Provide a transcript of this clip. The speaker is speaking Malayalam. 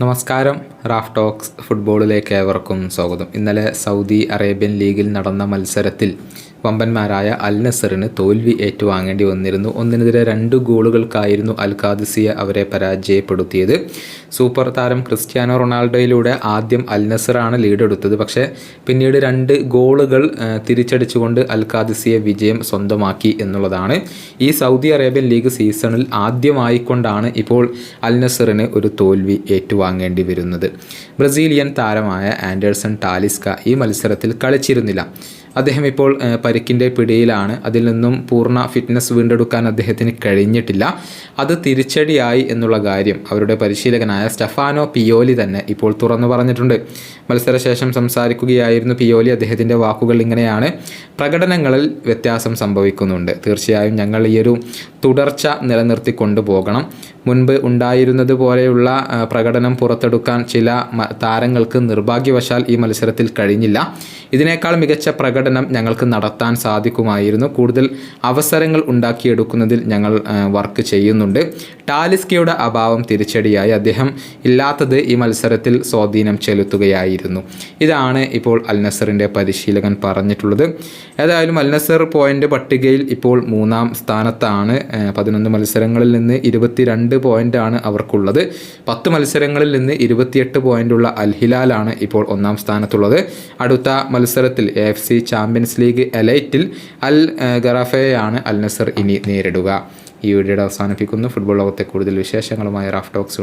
നമസ്കാരം. റാഫ് ടോക്സ് ഫുട്ബോളിലേക്ക് ഏവർക്കും സ്വാഗതം. ഇന്നലെ സൗദി അറേബ്യൻ ലീഗിൽ നടന്ന മത്സരത്തിൽ വമ്പന്മാരായ അൽ നസറിന് തോൽവി ഏറ്റുവാങ്ങേണ്ടി വന്നിരുന്നു. ഒന്നിനെതിരെ രണ്ട് ഗോളുകൾക്കായിരുന്നു അൽ ഖാദിസിയ അവരെ പരാജയപ്പെടുത്തിയത്. സൂപ്പർ താരം ക്രിസ്ത്യാനോ റൊണാൾഡോയിലൂടെ ആദ്യം അൽ നസറാണ് ലീഡെടുത്തത്. പക്ഷേ പിന്നീട് രണ്ട് ഗോളുകൾ തിരിച്ചടിച്ചുകൊണ്ട് അൽ ഖാദിസിയ വിജയം സ്വന്തമാക്കി എന്നുള്ളതാണ്. ഈ സൗദി അറേബ്യൻ ലീഗ് സീസണിൽ ആദ്യമായിക്കൊണ്ടാണ് ഇപ്പോൾ അൽ നസറിന് ഒരു തോൽവി ഏറ്റുവാങ്ങേണ്ടി വരുന്നത്. ബ്രസീലിയൻ താരമായ ആൻഡേഴ്സൺ ടാലിസ്ക ഈ മത്സരത്തിൽ കളിച്ചിരുന്നില്ല. അദ്ദേഹം ഇപ്പോൾ പരിക്കിന്റെ പിടിയിലാണ്. അതിൽ നിന്നും പൂർണ ഫിറ്റ്നസ് വീണ്ടെടുക്കാൻ അദ്ദേഹത്തിന് കഴിഞ്ഞിട്ടില്ല. അത് തിരിച്ചടിയായി എന്നുള്ള കാര്യം അവരുടെ പരിശീലകനായ സ്റ്റഫാനോ പിയോലി തന്നെ ഇപ്പോൾ തുറന്നു പറഞ്ഞിട്ടുണ്ട്. മത്സരശേഷം സംസാരിക്കുകയായിരുന്നു പിയോലി. അദ്ദേഹത്തിന്റെ വാക്കുകൾ ഇങ്ങനെയാണ്. പ്രകടനങ്ങളിൽ വ്യത്യാസം സംഭവിക്കുന്നുണ്ട്. തീർച്ചയായും ഞങ്ങൾ ഈയൊരു തുടർച്ച നിലനിർത്തി കൊണ്ടുപോകണം. മുൻപ് ഉണ്ടായിരുന്നത് പോലെയുള്ള പ്രകടനം പുറത്തെടുക്കാൻ ചില താരങ്ങൾക്ക് നിർഭാഗ്യവശാൽ ഈ മത്സരത്തിൽ കഴിഞ്ഞില്ല. ഇതിനേക്കാൾ മികച്ച പ്രകടനം ഞങ്ങൾക്ക് നടത്താൻ സാധിക്കുമായിരുന്നു. കൂടുതൽ അവസരങ്ങൾ ഉണ്ടാക്കിയെടുക്കുന്നതിൽ ഞങ്ങൾ വർക്ക് ചെയ്യുന്നുണ്ട്. ടാലിസ്കയുടെ അഭാവം തിരിച്ചടിയായി. അദ്ദേഹം ഇല്ലാത്തത് ഈ മത്സരത്തിൽ സ്വാധീനം ചെലുത്തുകയായിരുന്നു. ഇതാണ് ഇപ്പോൾ അൽനസറിന്റെ പരിശീലകൻ പറഞ്ഞിട്ടുള്ളത്. ഏതായാലും അൽനസർ പോയിന്റ് പട്ടികയിൽ ഇപ്പോൾ മൂന്നാം സ്ഥാനത്താണ്. പതിനൊന്ന് മത്സരങ്ങളിൽ നിന്ന് ഇരുപത്തിരണ്ട് പോയിന്റാണ് അവർക്കുള്ളത്. പത്ത് മത്സരങ്ങളിൽ നിന്ന് ഇരുപത്തിയെട്ട് പോയിന്റുള്ള അൽഹിലാലാണ് ഇപ്പോൾ ഒന്നാം സ്ഥാനത്തുള്ളത്. അടുത്ത മത്സരത്തിൽ എഫ് സി ചാമ്പ്യൻസ് ലീഗ് എലൈറ്റിൽ അൽ ഗറാഫയെയാണ് അൽ നസർ ഇനി നേരിടുക. ഈ വീഡിയോയുടെ അവസാനിപ്പിക്കുന്നു. ഫുട്ബോൾ ലോകത്തെ കൂടുതൽ വിശേഷങ്ങളുമായി റാഫ് ടോക്സ്